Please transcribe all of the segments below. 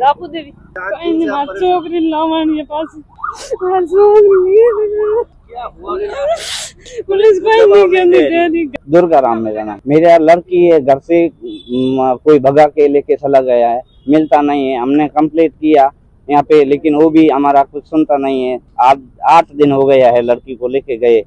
दुर्गा राम मेरा नाम मेरा लड़की है घर से कोई भगा के लेके चला गया है मिलता नहीं है हमने कंप्लेंट किया यहाँ पे लेकिन वो भी हमारा कुछ सुनता नहीं है आज आठ दिन हो गया है लड़की को लेके गए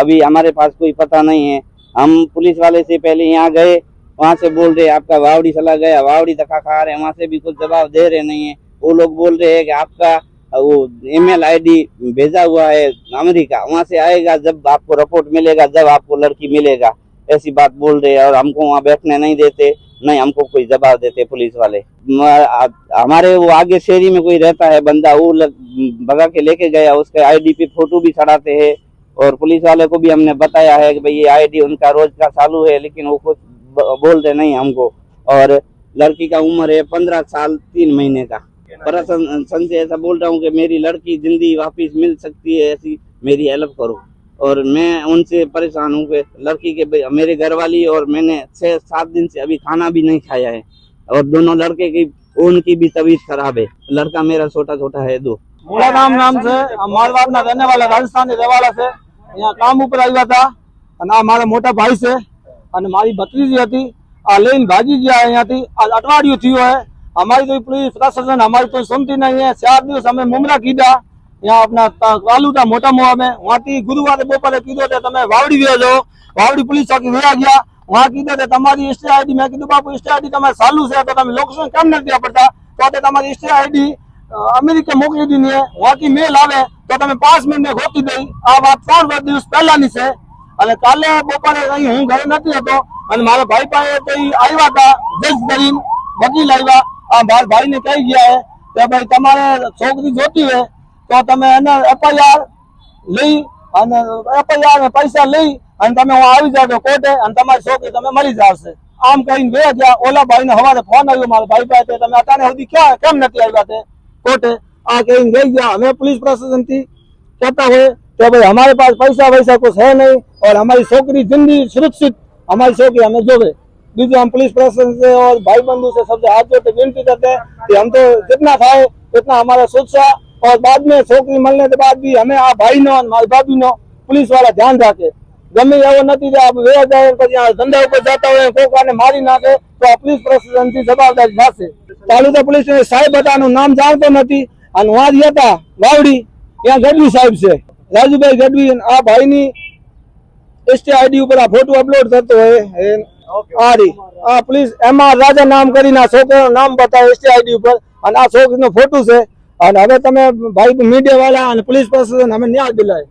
अभी हमारे पास कोई पता नहीं है हम पुलिस वाले से पहले यहाँ गए वहाँ से बोल रहे आपका वावड़ी चला गया वावड़ी धक्का खा रहे हैं वहाँ से भी कुछ जवाब दे रहे नहीं है वो लोग बोल रहे हैं कि आपका वो ईमेल आईडी भेजा हुआ है अमेरिका वहाँ से आएगा जब आपको रिपोर्ट मिलेगा जब आपको लड़की मिलेगा ऐसी बात बोल रहे हैं और हमको वहाँ बैठने नहीं देते नहीं हमको कोई जवाब देते पुलिस वाले हमारे वो आगे शेरी में कोई रहता है बंदा वो बगा भगा के लेके गया उसके डी पे फोटो भी चढ़ाते हैं और पुलिस वाले को भी हमने बताया है कि भाई ये आईडी उनका रोज का चालू है लेकिन वो कुछ बोल रहे नहीं हमको और लड़की का उम्र है पंद्रह साल तीन महीने का पर संजय ऐसा बोल रहा हूँ कि मेरी लड़की जिंदगी वापस मिल सकती है ऐसी मेरी हेल्प करो और मैं उनसे परेशान हूँ कि लड़की के मेरे घर वाली और मैंने छः सात दिन से अभी खाना भी नहीं खाया है और दोनों लड़के की उनकी भी तबीयत खराब है लड़का मेरा छोटा छोटा है दो मेरा नाम नाम से मालवाड़ ना रहने वाला राजस्थान रहने वाला से यहाँ काम ऊपर आया था ना हमारा मोटा भाई से અને મારી બત્રીજી હતી આલેન ભાજી જે આયાથી અટવાડ્યો થયો હે અમારી તો પોલીસ પ્રસેશન અમારી કોઈ સંમતી નહીયા ચાર દિવસ અમે મમલા કીદા યા અપના તાલુડા મોટા મોબ હે માંટી ગુરુવારે બોપર પીધો તે તમે વાવડ્યો જો વાવડી પોલીસવાકી ગયા વાકીદા કે તમારી ઇસરા આઈડી મે કીદો બાપ ઇસરા આઈડી તમાર ચાલુ છે તો તમે લોકશું કામ નર દેયા પડતા તો કે તમારી ઇસરા આઈડી અમેરિકા મોકલી દીને વાકી મેલ આવે તો તમે પાસ મિન મે ખોતી દઉ આ વાત ચાર વાર દિવસ પહેલા નિસે અને કાલે બપોરે અહીં હું ઘરે નથી હતો અને મારા ભાઈ પાસે તો આવ્યા હતા જજ કરીને વકીલ આવ્યા આ મારા ભાઈને કહી ગયા કે ભાઈ તમારે છોકરી જોતી હોય તો તમે એને એફઆઈઆર લઈ અને એફઆઈઆર પૈસા લઈ અને તમે હું આવી જાજો કોર્ટે અને તમારી છોકરી તમે મરી જાવશે આમ કહીને બે ગયા ઓલા ભાઈને હવારે ફોન આવ્યો મારા ભાઈ પાસે તમે અટાણે સુધી ક્યાં કેમ નથી આવ્યા તે કોર્ટે આ કહીને ગઈ ગયા અમે પોલીસ પ્રશાસનથી કહેતા હોય કે ભાઈ हमारे पास पैसा वैसा कुछ है नहीं और हमारी छोकरी जिंदगी सुरक्षित हमारी छोकरी हमें जोवे बीजू हम पुलिस प्रशासन से और भाई बंधु से सबसे हाथ जोड़ विनती करते हैं कि हम तो जितना खाए उतना हमारा सुरक्षा और बाद में छोकरी मिलने के बाद भी हमें आ भाई नो मारी भाभी नो पुलिस वाला ध्यान रखे ગમે એવો નથી કે વેવા જાય પછી ધંધા ઉપર જતા હોય કોકાને મારી નાખે તો આ પોલીસ પ્રશાસન થી જવાબદારી થશે તાલુકા પોલીસ સાહેબ હતા નામ જાણતો નથી અને વાંધી હતા વાવડી ત્યાં ગઢવી સાહેબ છે રાજુભાઈ ગઢવી આ ભાઈની એસટી આઈડી ઉપર આ ફોટો અપલોડ થતો હોય આ રી આ પ્લીઝ એમાં રાજા નામ કરીને આ છોકરાનું નામ બતાવો એસટી આઈડી ઉપર અને આ છોકરીનો ફોટો છે અને હવે તમે ભાઈ મીડિયા વાળા અને પોલીસ પ્રશાસન અમે ન્યાય દિલાય